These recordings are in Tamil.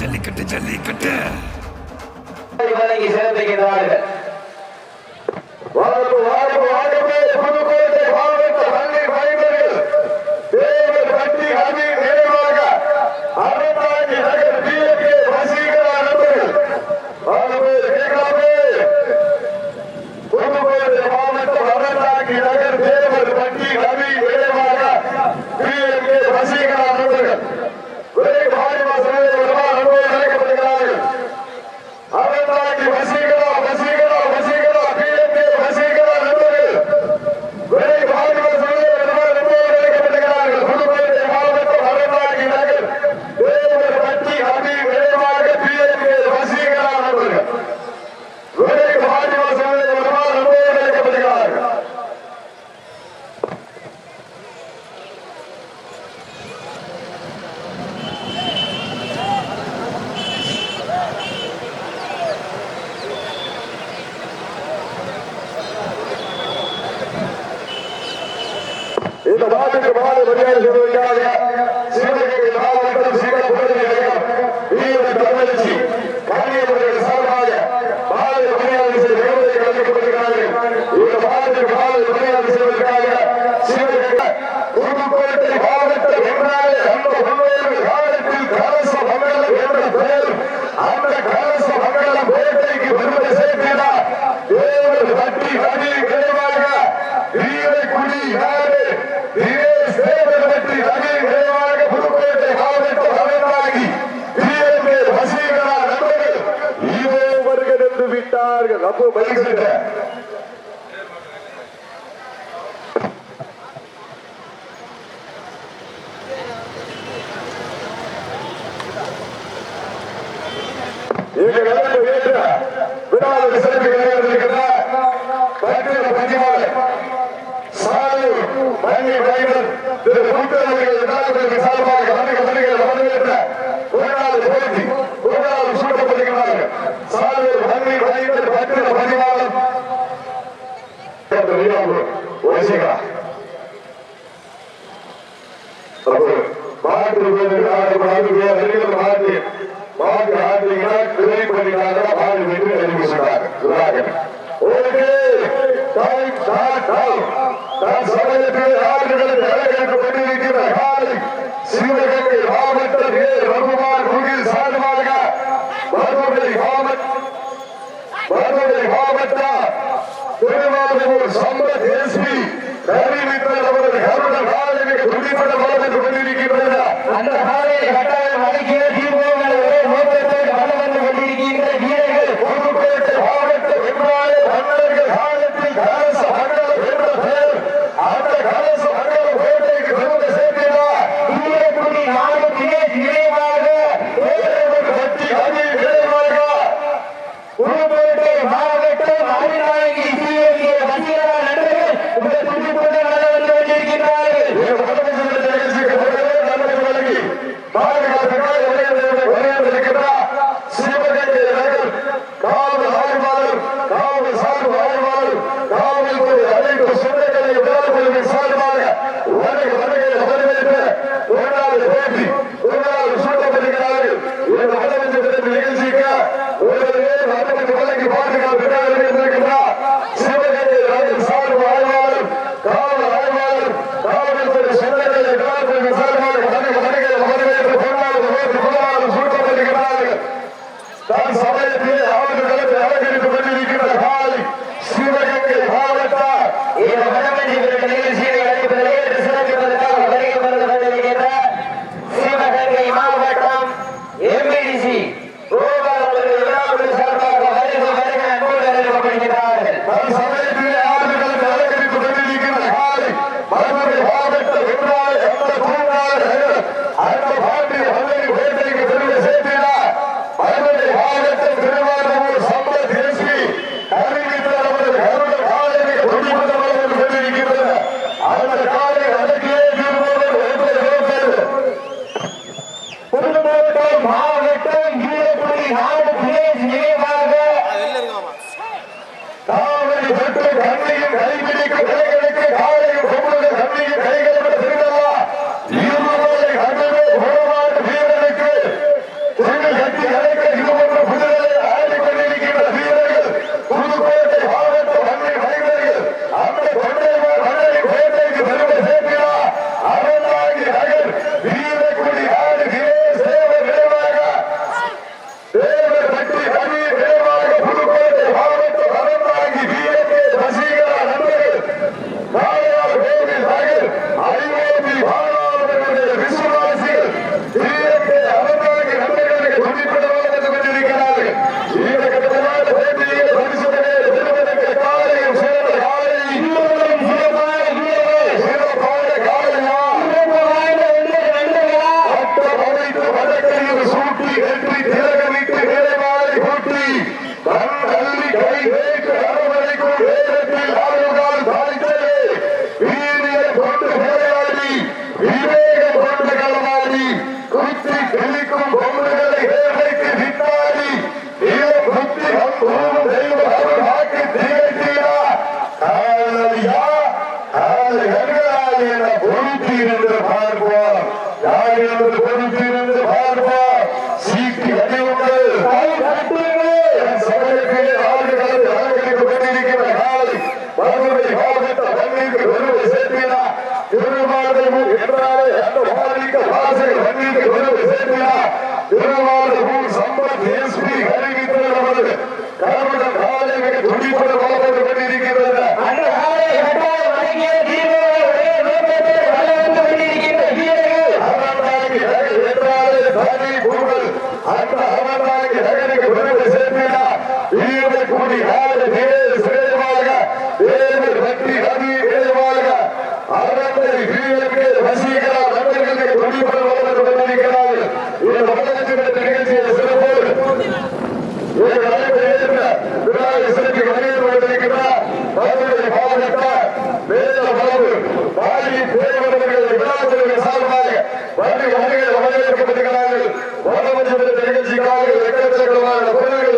ஜல்லிக்கட்டு ஜல்லிக்கட்டு. சிறப்பிக்கிறார்கள் இந்த கலப்பு ஏற்ற விடாத சிறப்பு விளையாடுகின்ற பட்டியல பதிவாளர் சாலை மண்ணி வரைவர் திரு புத்தவர்கள் சார்பாக நன்றி நன்றிகள் வரவேற்ற তার সকলে ফিরে অভিনয় নীতি विवेक बंद करवा दी कुछ खेली के लिए ¡Vamos a బాగా ఎక్కడ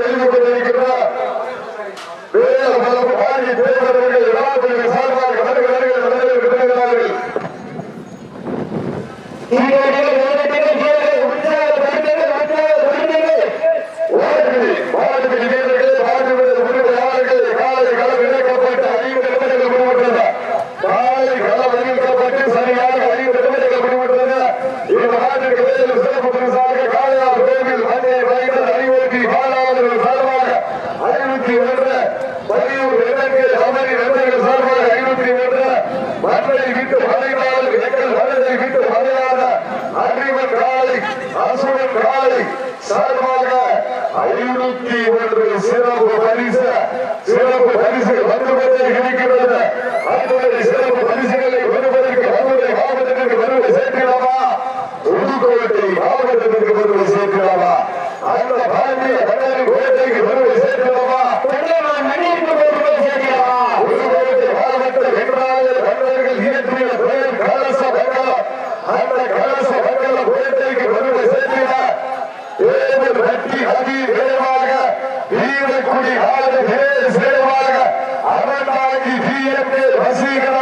Wesley, galera.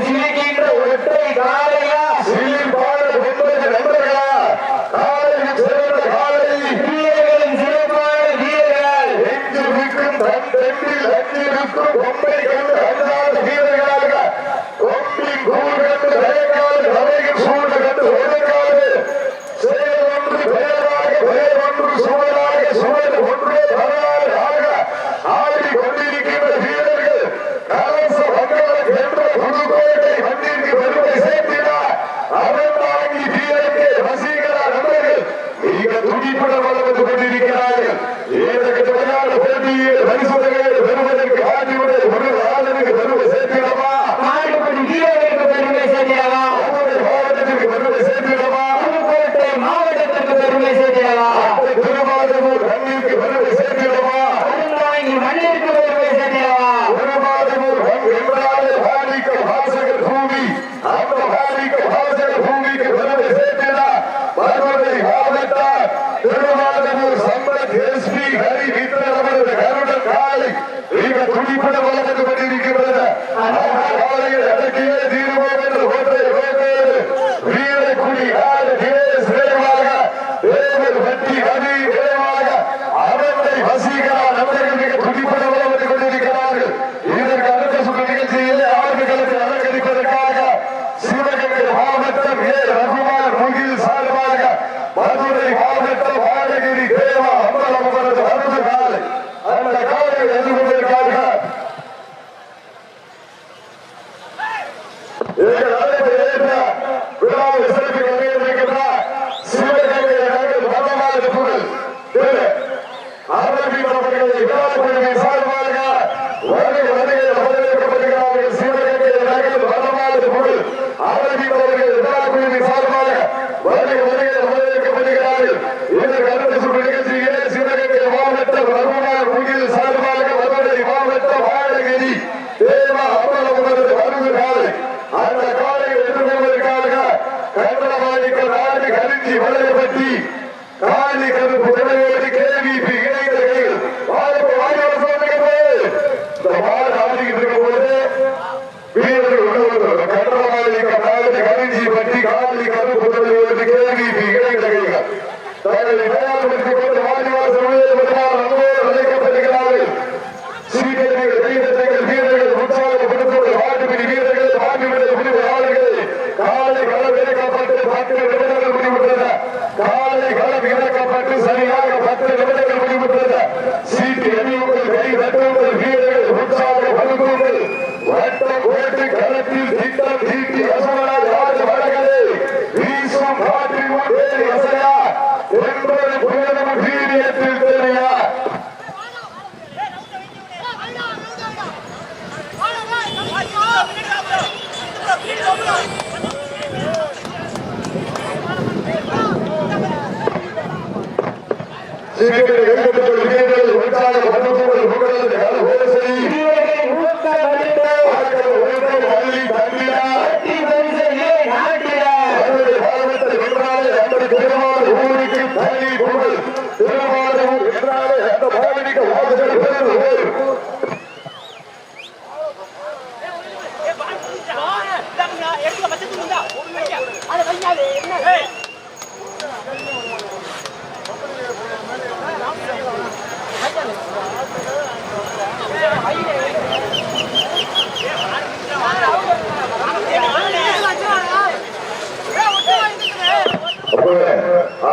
சிரிக்கின்ற ஒற்றை காலை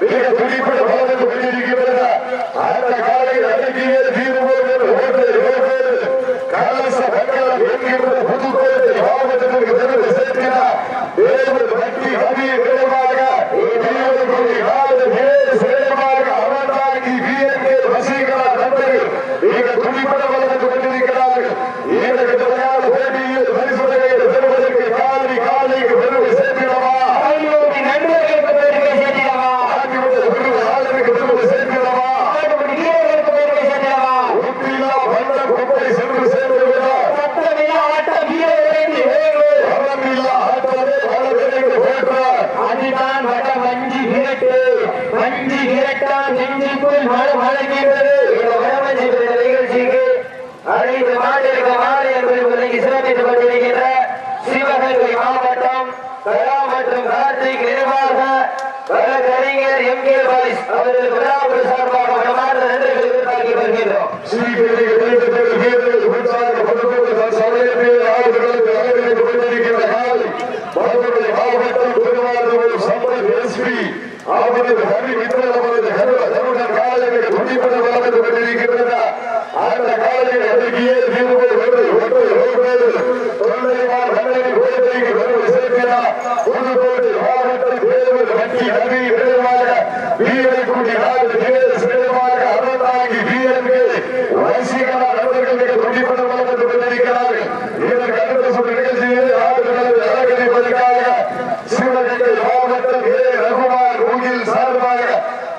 மிக துடிப்பு தொடர்ந்து கொண்டிருக்கிறது அந்த காலை நடுக்கிய கிருஷ்ணகிரி மாவட்டம் கலா மற்றும் கார்த்திக் நிர்வாக வழக்கறிஞர் எம் கே பாலிஸ் அவர்களுக்கு விழாவுக்கு சார்பாக மனமார்ந்த நன்றிகளை எதிர்பார்க்கி வருகின்றோம். மாவட்டம் திருவாரூர் ஹரி வித்ரல் அவரது ஹரி வீரர்களுடைய நாடு தேர்தல் சிறந்தமாக அருள் தாங்கி வீரர்கள் வரிசைகளான நண்பர்கள் மிக துண்டிப்பட வளர்ந்து கொண்டிருக்கிறார்கள் வீரர்கள் அடுத்த சொல்ற நிகழ்ச்சியில் ஆடுகிறது அலங்கரிப்பதற்காக சிவகங்கை மாவட்டம் ஏ ரகுமார் ஊகில் சார்பாக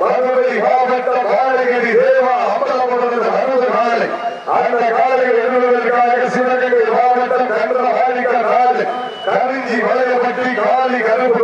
மதுரை மாவட்டம் வாழகிரி தேவா அம்பலமுடன் அறுபது நாள் அந்த காலையில் எழுதுவதற்காக சிவகங்கை மாவட்டம் கண்ட வாடிக்கல் நாள் கருஞ்சி வளையப்பட்டி காலி கருப்பு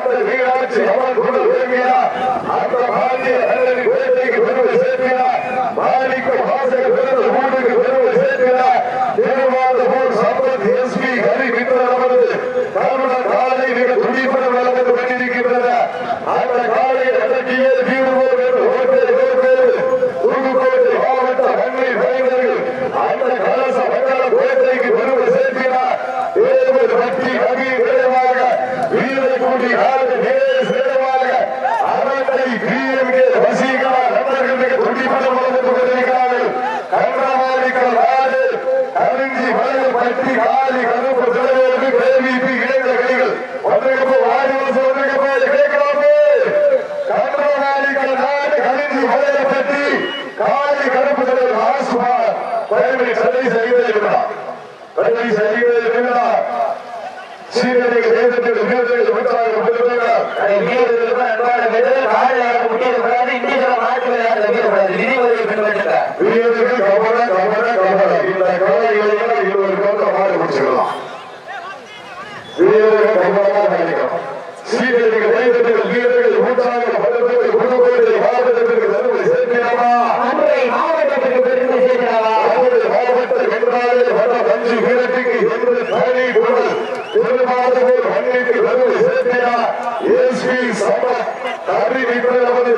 நமது வீராட்சி அமர் குழு உதவியா அந்த பாரதிய நல்லது குழந்தைக்கு பெருமை சேர்க்கிறார் மாலிக்கு வாசக பெருமை மூணுக்கு சேர்க்கிறார் கல்வி சரிவே இருந்தா சீரடிக்கு தேர்ந்தெடுத்து தேர்ந்தெடுத்து பெற்றார்கள் பெறுகிறார் வீரருக்கு கவலை கவலை கவலை இந்த கவலைகளை இருபது மூச்சு விரட்டுக்கு என்று பயணி கொடு திருமாதவர் மண்ணிற்கு வந்து சேர்த்தினா ஏஸ்வி சம கருவி நமது